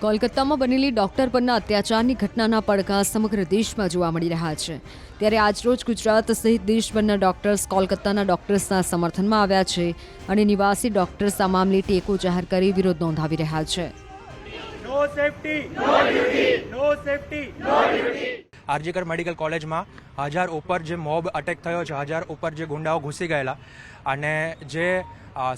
કોલકાતામાં બનેલી ડોક્ટર પરના અત્યાચારની ઘટનાના પડઘા સમગ્ર દેશમાં જોવા મળી રહ્યા છે. ત્યારે આજરોજ ગુજરાત સહિત દેશભરના ડોક્ટર્સ કોલકાતાના ડોક્ટર્સના સમર્થનમાં આવ્યા છે અને નિવાસી ડોક્ટર્સ આ મામલે ટેકો જાહેર કરી વિરોધ નોંધાવી રહ્યા છે. No safety no duty no safety RG Kar medical કોલેજમાં હજાર ઉપર જે મોબ અટેક થયો છે, હજાર ઉપર જે ગુંડાઓ ઘૂસી ગયેલા. અને જે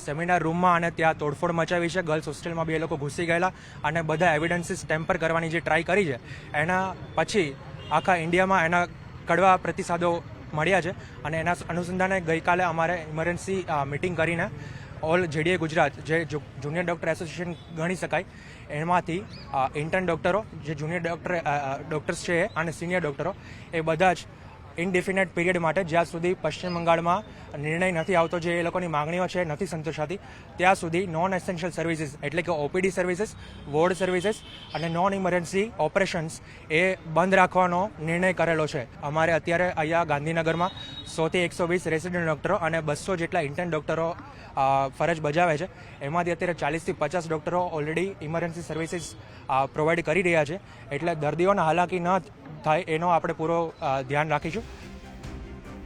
સેમિનાર રૂમમાં અને ત્યાં તોડફોડ મચાવી છે, ગર્લ્સ હોસ્ટેલમાં બી એ લોકો ઘૂસી ગયેલા અને બધા એવિડન્સીસ ટેમ્પર કરવાની જે ટ્રાય કરી છે, એના પછી આખા ઇન્ડિયામાં એના કડવા પ્રતિસાદો મળ્યા છે. અને એના અનુસંધાને ગઈકાલે અમારે ઇમરજન્સી મિટિંગ કરીને ઓલ જેડીએ ગુજરાત, જે જુનિયર ડૉક્ટર એસોસિએશન ગણી શકાય, એમાંથી ઇન્ટર્ન ડૉક્ટરો જે જુનિયર ડૉક્ટર ડૉક્ટર્સ છે અને સિનિયર ડૉક્ટરો એ બધા જ ઇનડિફિનેટ પીરિયડ માટે જ્યાં સુધી પશ્ચિમ બંગાળમાં નિર્ણય નથી આવતો, જે એ લોકોની માંગણીઓ છે, નથી સંતોષાતી, ત્યાં સુધી નોન એસેન્શિયલ સર્વિસીસ એટલે કે ઓપીડી સર્વિસીસ વોર્ડ સર્વિસીસ અને નોન ઇમરજન્સી ઓપરેશન્સ એ બંધ રાખવાનો નિર્ણય કરેલો છે. અમારે અત્યારે અહીંયા ગાંધીનગરમાં સોથી એકસો વીસ રેસિડેન્ટ ડૉક્ટરો અને બસો જેટલા ઇન્ટર્ન ડૉક્ટરો ફરજ બજાવે છે. એમાંથી અત્યારે ચાલીસથી પચાસ ડૉક્ટરો ઓલરેડી ઇમરજન્સી સર્વિસીસ પ્રોવાઈડ કરી રહ્યા છે. એટલે દર્દીઓને હાલાકી ન થાય એનો આપણે પૂરો અ, ધ્યાન રાખીશું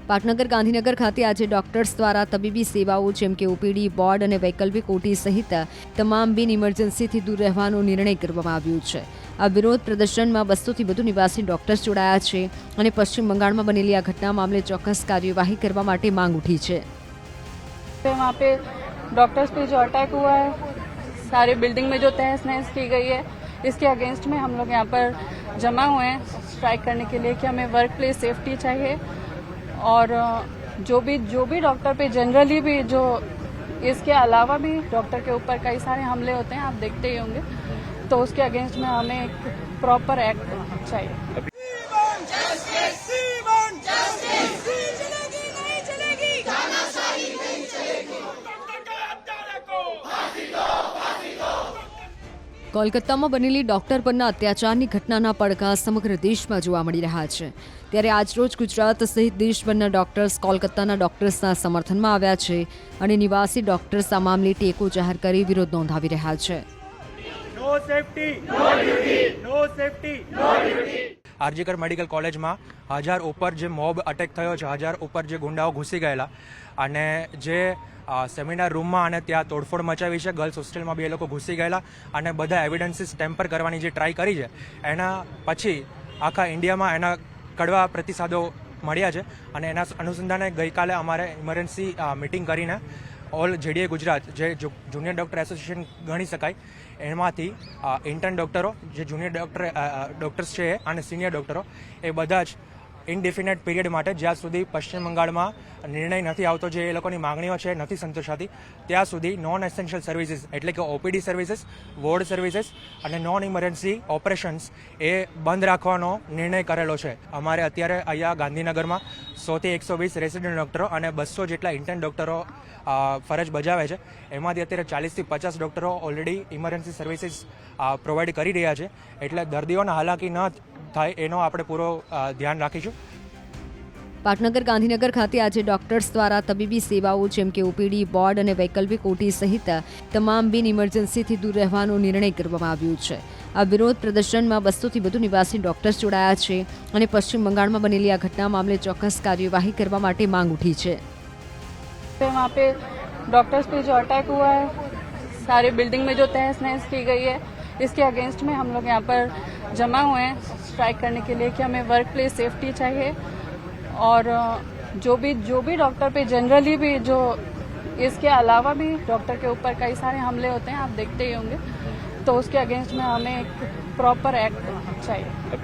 પાટનગર ગાંધીનગર ખાતે આજે ડોક્ટર્સ દ્વારા તબીબી સેવાઓ જેમ કે ઓપીડી બોર્ડ અને વૈકલ્પિક ઓટી સહિત તમામ બિન ઇમરજન્સીથી દૂર રહેવાનો નિર્ણય કરવામાં આવ્યો છે આ વિરોધ પ્રદર્શનમાં બસોથી વધુ નિવાસી ડોક્ટર્સ જોડાયા છે અને પશ્ચિમ બંગાળમાં બનેલી આ ઘટના મામલે ચોક્કસ કાર્યવાહી કરવા માટે માંગ ઉઠી છે पे वहाँ पे डॉक्टर्स पे जो अटैक हुआ है सारे बिल्डिंग में जो तहस नहस की गई है इसके अगेंस्ट में हम लोग यहाँ पर जमा हुए हैं स्ट्राइक करने के लिए कि हमें वर्क प्लेस सेफ्टी चाहिए। और जो भी जो भी डॉक्टर पे जनरली भी जो इसके अलावा भी डॉक्टर के ऊपर कई सारे हमले होते हैं, आप देखते ही होंगे। तो उसके अगेंस्ट में हमें एक प्रॉपर एक्ट चाहिए। કોલકાતામાં બનેલી ડોક્ટર પરના અત્યાચારની ઘટનાના પડઘા સમગ્ર દેશમાં જોવા મળી રહ્યા છે. ત્યારે આજરોજ ગુજરાત સહિત દેશભરના ડોક્ટર્સ કોલકાતાના ડોક્ટર્સના સમર્થનમાં આવ્યા છે અને નિવાસી ડોક્ટર્સ આ મામલે ટેકો જાહેર કરી વિરોધ નોંધાવી રહ્યા છે. આરજીકર મેડિકલ કોલેજમાં હજાર ઉપર જે મોબ અટેક થયો છે, હજાર ઉપર જે ગુંડાઓ ઘૂસી ગયેલા. અને જે સેમિનાર રૂમમાં અને ત્યાં તોડફોડ મચાવી છે, ગર્લ્સ હોસ્ટેલમાં બી એ લોકો ઘૂસી ગયેલા અને બધા એવિડન્સીસ ટેમ્પર કરવાની જે ટ્રાય કરી છે, એના પછી આખા ઇન્ડિયામાં એના કડવા પ્રતિસાદો મળ્યા છે. અને એના અનુસંધાને ગઈકાલે અમારે ઇમરજન્સી મિટિંગ કરીને ઓલ જેડીએ ગુજરાત, જે જુનિયર ડૉક્ટર એસોસિએશન ગણી શકાય, એમાંથી ઇન્ટર્ન ડૉક્ટરો, જે જુનિયર ડૉક્ટર ડૉક્ટર્સ છે અને સિનિયર ડૉક્ટરો, એ બધા જ ઇનડિફિનેટ પીરિયડ માટે જ્યાં સુધી પશ્ચિમ બંગાળમાં નિર્ણય નથી આવતો જે એ લોકોની માંગણીઓ છે, નથી સંતોષાતી, ત્યાં સુધી નોન એસેન્શિયલ સર્વિસીસ એટલે કે ઓપીડી સર્વિસીસ વોર્ડ સર્વિસીસ અને નોન ઇમરજન્સી ઓપરેશન્સ એ બંધ રાખવાનો નિર્ણય કરેલો છે. અમારે અત્યારે અહીંયા ગાંધીનગરમાં સોથી એકસો વીસ રેસિડન્ટ ડૉક્ટરો અને બસો જેટલા ઇન્ટર્ન ડૉક્ટરો ફરજ બજાવે છે. એમાંથી અત્યારે ચાલીસથી પચાસ ડૉક્ટરો ઓલરેડી ઇમરજન્સી સર્વિસીસ પ્રોવાઈડ કરી રહ્યા છે. એટલે દર્દીઓને હાલાકી ન થાય એનો આપણે પૂરો ધ્યાન રાખીશું. પાટનગર ગાંધીનગર ખાતે આજે ડોક્ટર્સ દ્વારા તબીબી સેવાઓ જેમ કે ઓપીડી બોર્ડ અને વૈકલ્પિક ઓટી સહિત તમામ બિન ઇમરજન્સીથી દૂર રહેવાનો નિર્ણય કરવામાં આવ્યો છે. આ વિરોધ પ્રદર્શનમાં બસોથી વધુ નિવાસી ડોક્ટર્સ જોડાયા છે અને પશ્ચિમ બંગાળમાં બનેલી આ ઘટના મામલે ચોક્કસ કાર્યવાહી કરવા માટે માંગ ઉઠી છે पे वहाँ पे डॉक्टर्स पे जो अटैक हुआ है सारे बिल्डिंग में जो तहस नहस की गई है इसके अगेंस्ट में हम लोग यहाँ पर जमा हुए हैं स्ट्राइक करने के लिए कि हमें वर्क प्लेस सेफ्टी चाहिए और अ, जो भी जो भी डॉक्टर पे जनरली भी जो इसके अलावा भी डॉक्टर के ऊपर कई सारे हमले होते हैं आप देखते ही होंगे तो उसके अगेंस्ट में हमें एक प्रॉपर एक्ट चाहिए